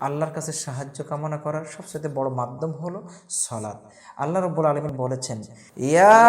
আল্লাহর কাছে সাহায্য কামনা করার সবচেয়ে বড় মাধ্যম হলো সলাৎ আল্লাহ রব্বুল আলমিন বলেছেন, ইয়া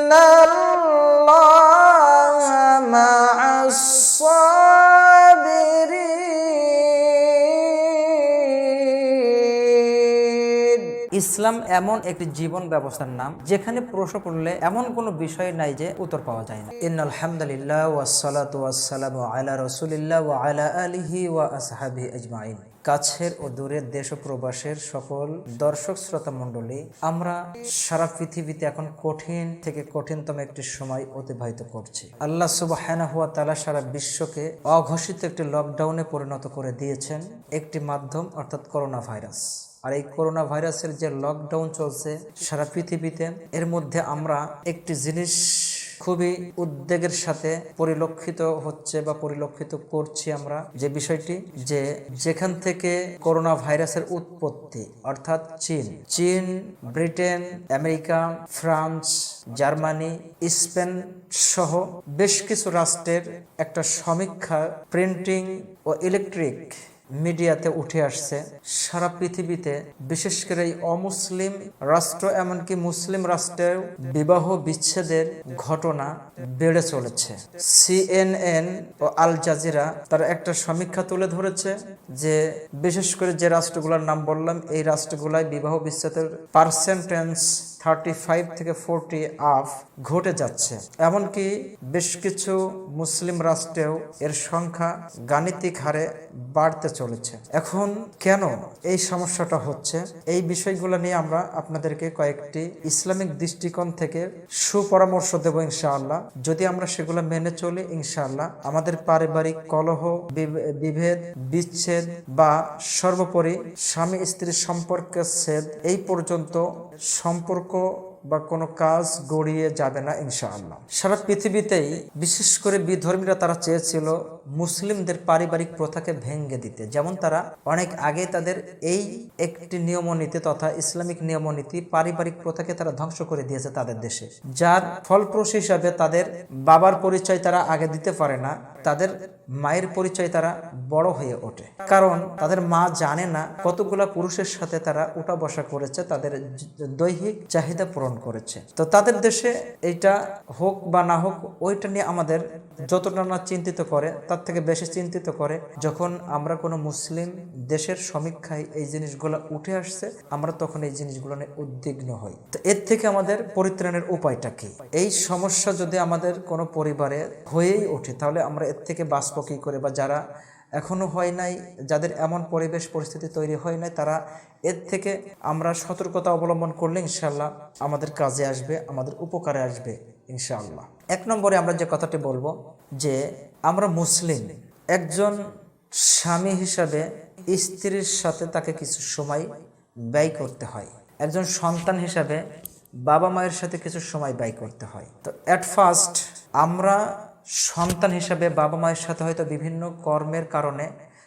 ইন্নাল্লাহা ইসলাম এমন একটি জীবন ব্যবস্থার নাম, যেখানে প্রশ্ন করলে এমন কোনো বিষয় নাই যে উত্তর পাওয়া যায় না। ইন আলহামদুলিল্লাহ ওয়াসালাত ওয়াসালাম আলা রসুলিল্লাহ ওয়া আলা আলিহি ওয়া আসহাবি আজমাইন। কাছের ও দূরের দেশ প্রবাসের সকল দর্শক শ্রোতা মণ্ডলী, আমরা সারা পৃথিবীতে এখন কঠিন থেকে কঠিনতম একটি সময় অতিবাহিত করছি। আল্লাহ সুবহানাহু ওয়া তাআলা সারা বিশ্বকে অঘোষিত একটি লকডাউনে পরিণত করে দিয়েছেন, একটি মাধ্যম অর্থাৎ করোনা ভাইরাস আর এই করোনা ভাইরাসের যে লকডাউন চলছে সারা পৃথিবীতে, এর মধ্যে আমরা একটি জিনিস খুবই উদ্বেগের সাথে পরিলক্ষিত হচ্ছে বা পরিলক্ষিত করছি আমরা যে বিষয়টি যে যেখান থেকে করোনা ভাইরাসের উৎপত্তি, অর্থাৎ চীন চীন, Britain, America, France, Germany, Spain সহ বেশ কিছু রাষ্ট্রের একটা সমীক্ষা, প্রিন্টিং ও ইলেকট্রিক মিডিয়াতে উঠে আসছে। সারা পৃথিবীতে, বিশেষ করে এই অমুসলিম রাষ্ট্র এমনকি মুসলিম রাষ্ট্রের বিবাহ বিচ্ছেদের ঘটনা বেড়ে চলেছে। সিএনএন ও আল জাজিরা তার একটা সমীক্ষা তুলে ধরেছে যে, বিশেষ করে যে রাষ্ট্রগুলোর নাম বললাম, এই রাষ্ট্রগুলায় বিবাহ বিচ্ছেদের পার্সেন্টেন্স থার্টি ফাইভ থেকে ফোরটি আপ ঘটে যাচ্ছে। এমনকি বেশ কিছু মুসলিম রাষ্ট্রেও এর সংখ্যা গাণিতিক হারে বাড়তে চলেছে। এখন কেন এই সমস্যাটা হচ্ছে? এই বিষয়গুলো নিয়ে আমরা আপনাদেরকে কয়েকটি ইসলামিক দৃষ্টিকোণ থেকে সুপরামর্শ দেব ইনশাআল্লাহ। যদি আমরা সেগুলো মেনে চলি, ইনশাআল্লাহ আমাদের পারিবারিক কলহ বিভেদ, বিচ্ছেদ বা সর্বোপরি স্বামী স্ত্রীর সম্পর্কের ছেদ এই পর্যন্ত সম্পর্ক বা কোনো কাজ গড়িয়ে যাবে না, ইনশাআল্লাহ। সারা পৃথিবীতেই বিশেষ করে বিধর্মীরা তারা চেয়েছিল মুসলিমদের পারিবারিক প্রথাকে ভেঙ্গে দিতে। যেমন তারা অনেক আগে তাদের এই একটি নিয়মনীতি তথা ইসলামিক নিয়মনীতি পারিবারিক প্রথাকে তারা ধ্বংস করে দিয়েছে তাদের দেশে। যার ফলপ্রসূ হিসাবে তাদের বাবার পরিচয় তারা আগে দিতে পারে না, তাদের মায়ের পরিচয় তারা বড় হয়ে ওঠে। কারণ তাদের মা জানে না কতগুলা পুরুষের সাথে তারা উঠা বসা করেছে, তাদের দৈহিক চাহিদা পূরণ করেছে। তো তাদের দেশে এইটা হোক বা না হোক, ওইটা নিয়ে আমাদের যতটা না চিন্তিত করে, তার থেকে বেশি চিন্তিত করে, যখন আমরা কোনো মুসলিম দেশের সমীক্ষায় এই জিনিসগুলো উঠে আসছে, আমরা তখন এই জিনিসগুলো নিয়ে উদ্বিগ্ন হই। তো এর থেকে আমাদের পরিত্রাণের উপায়টা কি? এই সমস্যা যদি আমাদের কোনো পরিবারে হয়েই ওঠে, তাহলে আমরা এর থেকে বাঁচব কী করে? বা যারা এখনও হয় নাই, যাদের এমন পরিবেশ পরিস্থিতি তৈরি হয় নাই, তারা এর থেকে আমরা সতর্কতা অবলম্বন করলে ইনশাল্লাহ আমাদের কাজে আসবে, আমাদের উপকারে আসবে, ইনশাআল্লাহ। এক নম্বরে আমরা যে কথাটি বলব যে আমরা মুসলিম, একজন স্বামী হিসাবে স্ত্রীর সাথে তাকে কিছু সময় ব্যয় করতে হয়। একজন সন্তান হিসাবে বাবা মায়ের সাথে কিছু সময় ব্যয় করতে হয়। তো অ্যাট ফার্স্ট আমরা সন্তান হিসাবে বাবা মায়ের সাথে হয়তো বিভিন্ন কর্মের কারণে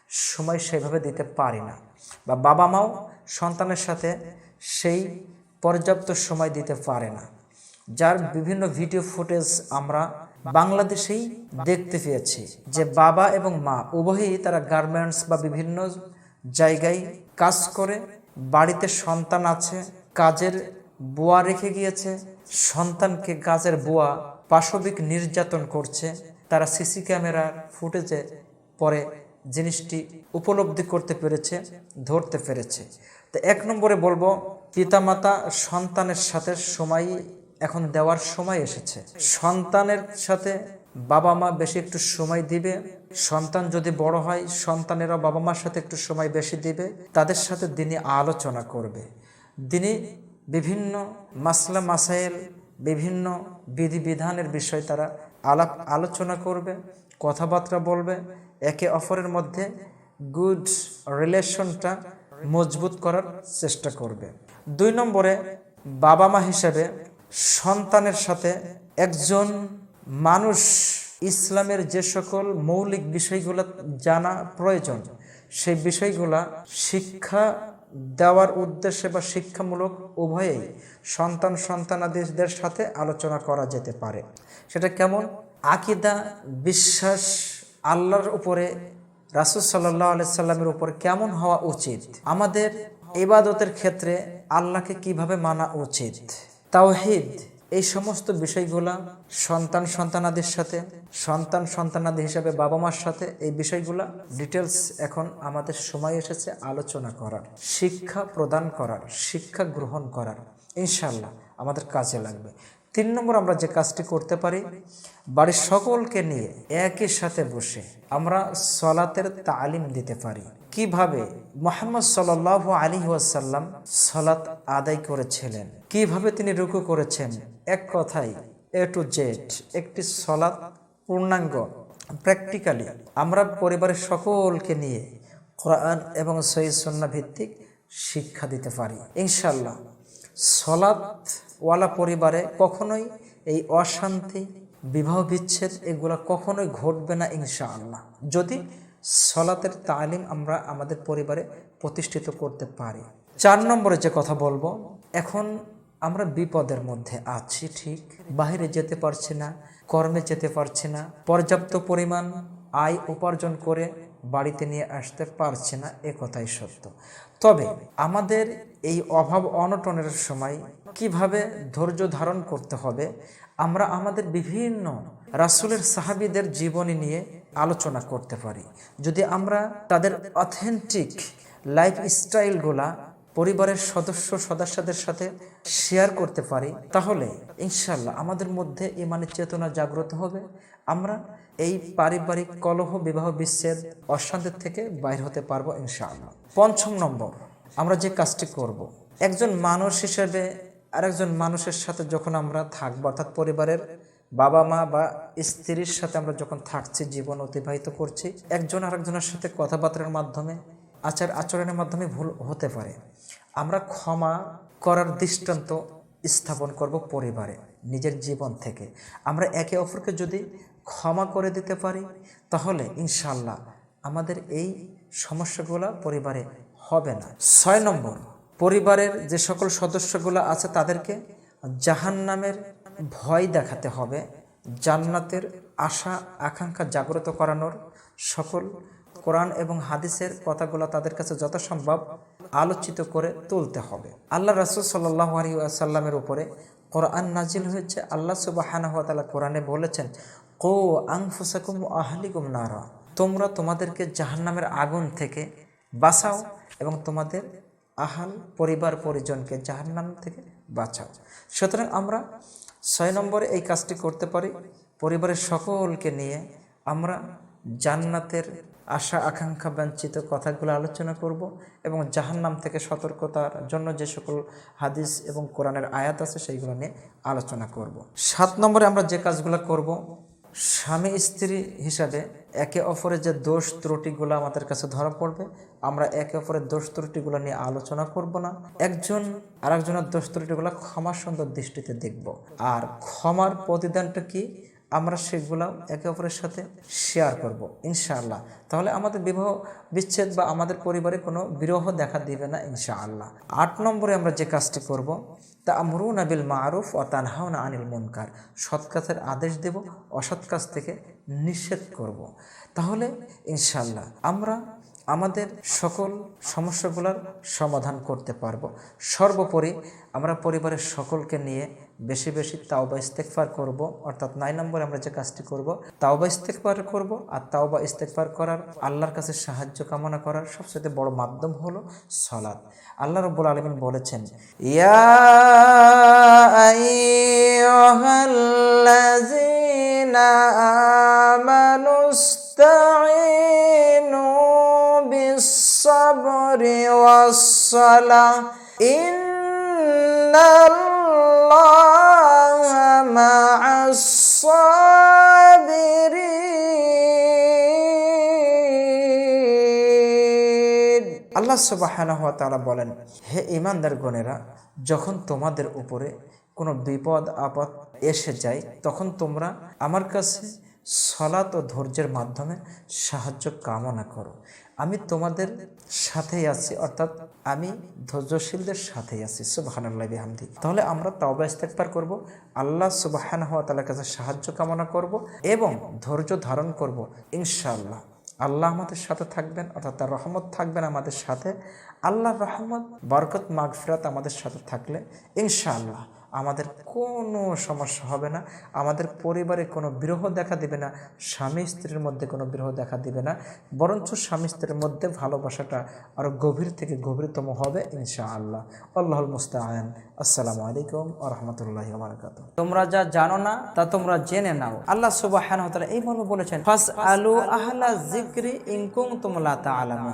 সময় সেভাবে দিতে পারি না। বা বাবা মাও সন্তানের সাথে সেই পর্যাপ্ত সময় দিতে পারে না। যার বিভিন্ন ভিডিও ফুটেজ আমরা বাংলাদেশেই দেখতে পেয়েছি যে বাবা এবং মা উভয়ই তারা গার্মেন্টস বা বিভিন্ন জায়গায় কাজ করে, বাড়িতে সন্তান আছে, কাজের বুয়া রেখে গিয়েছে, সন্তানকে কাজের বুয়া পাশবিক নির্যাতন করছে। তারা সিসি ক্যামেরার ফুটেজে পরে জিনিসটি উপলব্ধি করতে পেরেছে, ধরতে পেরেছে। তো এক নম্বরে বলব, পিতামাতা সন্তানের সাথে সময় এখন দেওয়ার সময় এসেছে। সন্তানের সাথে বাবা মা বেশি একটু সময় দিবে। সন্তান যদি বড় হয় সন্তানেরা বাবা মার সাথে একটু সময় বেশি দিবে। তাদের সাথে দিনে আলোচনা করবে। দিনে বিভিন্ন মাসলা, মাসাইল বিভিন্ন বিধিবিধানের বিষয় তারা আলাপ আলোচনা করবে, কথাবার্তা বলবে, একে অপরের মধ্যে গুড রিলেশনটা মজবুত করার চেষ্টা করবে। দুই নম্বরে বাবা মা হিসেবে সন্তানের সাথে একজন মানুষ ইসলামের যে সকল মৌলিক বিষয়গুলো জানা প্রয়োজন, সেই বিষয়গুলা শিক্ষা দেওয়ার উদ্দেশ্যে বা শিক্ষামূলক উভয়েই সন্তান সন্তানাদিদের সাথে আলোচনা করা যেতে পারে। সেটা কেমন? আকিদা, বিশ্বাস, আল্লাহর উপরে, রাসুল সাল্লাহ সাল্লামের উপর কেমন হওয়া উচিত? আমাদের ইবাদতের ক্ষেত্রে আল্লাহকে কীভাবে মানা উচিত? তাওহিদ এই সমস্ত বিষয়গুলা সন্তান সন্তানাদির সাথে, সন্তান সন্তানাদি হিসাবে বাবা মার সাথে এই বিষয়গুলা ডিটেলস এখন আমাদের সময় এসেছে আলোচনা করার, শিক্ষা প্রদান করার, শিক্ষা গ্রহণ করার। ইনশাল্লাহ আমাদের কাজে লাগবে। তিন নম্বর আমরা যে কাজটি করতে পারি, বাড়ির সকলকে নিয়ে একই সাথে বসে আমরা সলাতের তালিম দিতে পারি। কীভাবে? মোহাম্মদ সাল আলী ওয়াসাল্লাম সলাত আদায় করেছিলেন। কীভাবে তিনি রুকু করেছেন? এক কথাই এ টু জেড একটি সলাৎ, পূর্ণাঙ্গ প্র্যাকটিক্যালি আমরা পরিবারের সকলকে নিয়ে কোরআন এবং সৈয়দ সন্না ভিত্তিক শিক্ষা দিতে পারি। ইনশাল্লাহ সলাৎওয়ালা পরিবারে কখনোই এই অশান্তি, বিবাহ বিচ্ছেদ এগুলো কখনোই ঘটবে না ইনশাআল্লাহ। যদি সলাতের তালিম আমরা আমাদের পরিবারে প্রতিষ্ঠিত করতে পারি। চার নম্বরে যে কথা বলব, এখন আমরা বিপদের মধ্যে আছি, ঠিক। বাইরে যেতে পারছি না, কর্মে যেতে পারছি না, পর্যাপ্ত পরিমাণ আয় উপার্জন করে বাড়িতে নিয়ে আসতে পারছি না, এ কথাই সত্য। তবে আমাদের এই অভাব অনটনের সময় কীভাবে ধৈর্য ধারণ করতে হবে, আমরা আমাদের বিভিন্ন রাসুলের সাহাবিদের জীবনী নিয়ে আলোচনা করতে পারি। যদি আমরা তাদের অথেন্টিক লাইফ স্টাইলগুলা পরিবারের সদস্য, সদস্যদের সাথে শেয়ার করতে পারি, তাহলে ইনশাল্লাহ আমাদের মধ্যে ইমানের চেতনা জাগ্রত হবে। আমরা এই পারিবারিক কলহ, বিবাহ বিচ্ছেদ, অশান্তির থেকে বাইর হতে পারব ইনশাআল্লাহ। পঞ্চম নম্বর, আমরা যে কাজটি করব। একজন মানুষ হিসেবে আরেকজন মানুষের সাথে যখন আমরা থাকব, অর্থাৎ পরিবারের বাবা মা বা স্ত্রীর সাথে আমরা যখন থাকছি, জীবন অতিবাহিত করছি, একজন আরেকজনের সাথে কথাবার্তার মাধ্যমে আচার আচরণের মাধ্যমে ভুল হতে পারে। আমরা ক্ষমা করার দৃষ্টান্ত স্থাপন করব পরিবারে, নিজের জীবন থেকে। আমরা একে অপরকে যদি ক্ষমা করে দিতে পারি, তাহলে ইনশাল্লাহ আমাদের এই সমস্যাগুলো পরিবারে হবে না। ছয় নম্বর, পরিবারের যে সকল সদস্যগুলো আছে তাদেরকে জাহান্নামের ভয় দেখাতে হবে, জান্নাতের আশা, আকাঙ্ক্ষা জাগ্রত করানোর সকল কোরআন এবং হাদিসের কথাগুলো তাদের কাছে যথাসম্ভব আলোচিত করে তুলতে হবে। আল্লাহ রাসুল আসাল্লামের উপরে কোরআন নাজিল হয়েছে। আল্লাহ সুবাহানহতালা কোরআনে বলেছেন, কো আংফুসাকুম আহলিকুম নারা। তোমরা তোমাদেরকে জাহান্নামের আগুন থেকে বাঁচাও এবং তোমাদের আহাল পরিবার পরিজনকে জাহান্নাম থেকে বাঁচাও। সুতরাং আমরা ছয় নম্বরে এই কাজটি করতে পারি। পরিবারের সকলকে নিয়ে আমরা জান্নাতের আশা, আকাঙ্ক্ষা বাঞ্ছিত কথাগুলো আলোচনা করব এবং জাহান্নাম থেকে সতর্কতার জন্য যে সকল হাদিস এবং কোরআনের আয়াত আছে সেইগুলো নিয়ে আলোচনা করব। সাত নম্বরে আমরা যে কাজগুলো করব, স্বামী স্ত্রী হিসাবে একে অপরের যে দোষ ত্রুটিগুলো আমাদের কাছে ধরা পড়বে, আমরা একে অপরের দোষ ত্রুটিগুলো নিয়ে আলোচনা করব না। একজন আরেকজনের দোষ ত্রুটিগুলো ক্ষমা সুন্দর দৃষ্টিতে দেখব। আর ক্ষমার প্রতিদানটা কি? আমরা সেগুলো একে অপরের সাথে শেয়ার করব, ইনশাআল্লাহ। তাহলে আমাদের বিবাহ বিচ্ছেদ বা আমাদের পরিবারে কোনো বিরহ দেখা দিবে না, ইনশাআল্লাহ। আট নম্বরে আমরা যে কাজটি করব তা আমরুন আবিল মারুফ ও তানহাউনা আনিল মুনকার। সৎ কাজের আদেশ দেব, অসৎ কাজ থেকে নিষেধ করব। তাহলে ইনশাল্লাহ আমরা আমাদের সকল সমস্যাগুলোর সমাধান করতে পারব। সর্বোপরি আমরা পরিবারের সকলকে নিয়ে বেশি বেশি তাওবা ইস্তেকফার করব, অর্থাৎ নয় নম্বরে আমরা যে কাজটি করব, তাওবা ইস্তেকফার করব, আর তাওবা ইস্তেকফার করার আল্লাহর কাছে সাহায্য কামনা করার সবচেয়ে বড় মাধ্যম হলো সলাদ আল্লাহ রব্বুল আলমিন বলেছেন, ইয়া আইয়ুহাল্লাযীনা والصلاة إن الله مع الصابرين আল্লাহ সুবাহানাহ তাআলা বলেন হে ইমানদার গণেরা যখন তোমাদের উপরে কোনো বিপদ আপদ এসে যায় তখন তোমরা আমার কাছে সলাত ও ধৈর্যের মাধ্যমে সাহায্য কামনা করো। আমি তোমাদের সাথেই আছি, অর্থাৎ আমি ধৈর্যশীলদের সাথেই আছি। সুবাহান্লাহ বিহামদি। তাহলে আমরা তবা ইস্তেকবার করব, আল্লাহ সুবাহান হওয়া তালার কাছে সাহায্য কামনা করব এবং ধৈর্য ধারণ করব, ইনশাআল্লাহ। আল্লাহ আমাদের সাথে থাকবেন, অর্থাৎ তার রহমত থাকবেন আমাদের সাথে। আল্লাহর রহমত, বরকত, মাগফিরাত আমাদের সাথে থাকলে, ইনশাআল্লাহ। আমাদের কোনো সমস্যা হবে না। আমাদের পরিবারে কোনো বিরহ দেখা দিবে না, স্বামী স্ত্রীর মধ্যে কোনো বিরহ দেখা দিবে না। বরঞ্চ স্বামী স্ত্রীর মধ্যে ভালোবাসাটা আরও গভীর থেকে গভীরতম হবে ইনশা আল্লাহ আল্লাহুল মুস্তাআন। আসসালামু আলাইকুম আ রহমতুল্লাহ বারাকাত তোমরা যা জানো না, তা তোমরা জেনে নাও। আল্লাহ সুবাহ এই মর্মে বলেছেন ফাস আলু আহলা জিক্রি ইনকুম তোমলা তা আলামান